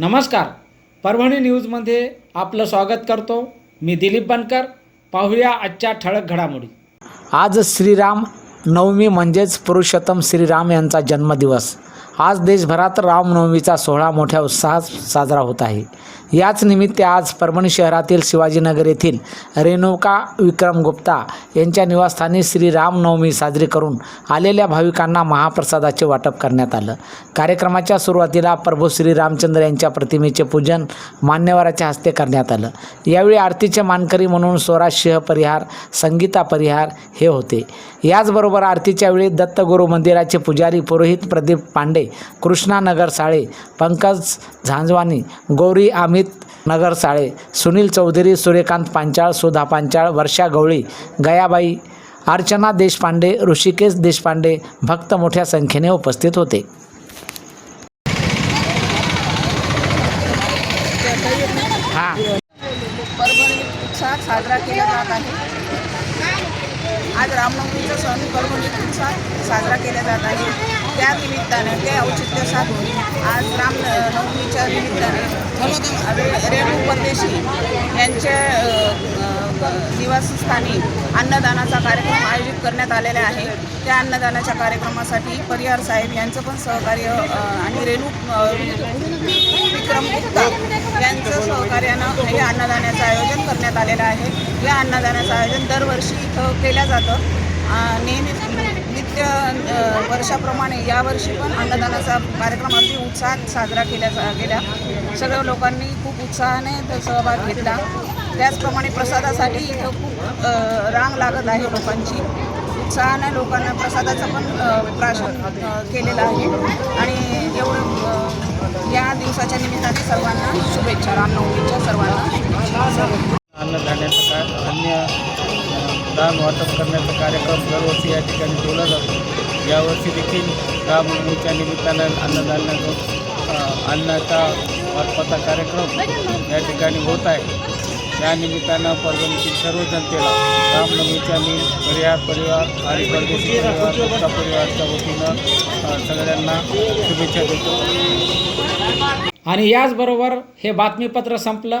नमस्कार. परभणी न्यूजमध्ये आपलं स्वागत करतो. मी दिलीप बनकर. पाहूया आजच्या ठळक घडामोडी. आज श्रीराम नवमी म्हणजेच पुरुषोत्तम श्रीराम यांचा जन्मदिवस. आज देशभरात रामनवमीचा सोहळा मोठ्या उत्साहात साजरा होत आहे. याच निमित्त आज परभणी शहरातील शिवाजीनगर येथील रेणुका विक्रम गुप्ता यांच्या निवासस्थानी श्री रामनवमी साजरी करून आलेल्या भाविकांना महाप्रसादाचे वाटप करण्यात आलं. कार्यक्रमाच्या सुरुवातीला प्रभू श्री रामचंद्र यांच्या प्रतिमेचे पूजन मान्यवराच्या हस्ते करण्यात आलं. यावेळी आरतीचे मानकरी म्हणून स्वराज परिहार संगीता परिहार हे होते. याचबरोबर आरतीच्या वेळी दत्तगुरू मंदिराचे पुजारी पुरोहित प्रदीप पांडे कृष्णानगर साळे पंकज झांजवानी गौरी अमित नगर साळे सुनील चौधरी सूर्यकांत पांचाळ सुधा पांचाळ वर्षा गवळी गयाबाई अर्चना देशपांडे ऋषिकेश देशपांडे भक्त मोठ्या संख्येने उपस्थित होते. उत्साहात साजरा केला जात आहे आज रामनवमीचा सण परभणीत उत्साहात साजरा केला जात आहे. त्या निमित्ताने ते औचित्य साधून आज राम नवमीच्या निमित्ताने रेणू परदेशी यांच्या निवासस्थानी अन्नदानाचा कार्यक्रम आयोजित करण्यात आलेला आहे. त्या अन्नदानाच्या कार्यक्रमासाठी परिहार साहेब यांचं पण सहकार्य आणि रेणू विक्रम गुप्ता यांचं सहकार्यानं हे अन्नदानाचं आयोजन करण्यात आलेलं आहे. या अन्नदानाचं आयोजन दरवर्षी इथं केलं जातं. नेहमीच नित्य वर्षाप्रमाणे यावर्षी पण अन्नदानाचा कार्यक्रम अगदी उत्साहात साजरा केला जा गेला सगळ्या लोकांनी खूप उत्साहाने सहभाग घेतला. त्याचप्रमाणे प्रसादासाठी इथं खूप रांग लागत आहे लोकांची. उत्साहाने लोकांना प्रसादाचं पण प्राशन केलेलं आहे. आणि एवढं या दिवसाच्या निमित्ताने सर्वांना शुभेच्छा. रामनवमीच्या दान वाटप करण्याचा कार्यक्रम दरवर्षी या ठिकाणी ठेवला जातो. यावर्षी देखील रामनवमीच्या निमित्तानं अन्नधान्याचा अन्नाचा वाटपाचा कार्यक्रम या ठिकाणी होत आहे. या निमित्तानं परभणीतील सर्व जनतेला रामनवमीच्या मी परिहार परिवार आणि परदेशी परिवार गुप्ता परिवारच्या वतीनं सगळ्यांना शुभेच्छा देतो. आणि याचबरोबर हे बातमीपत्र संपलं.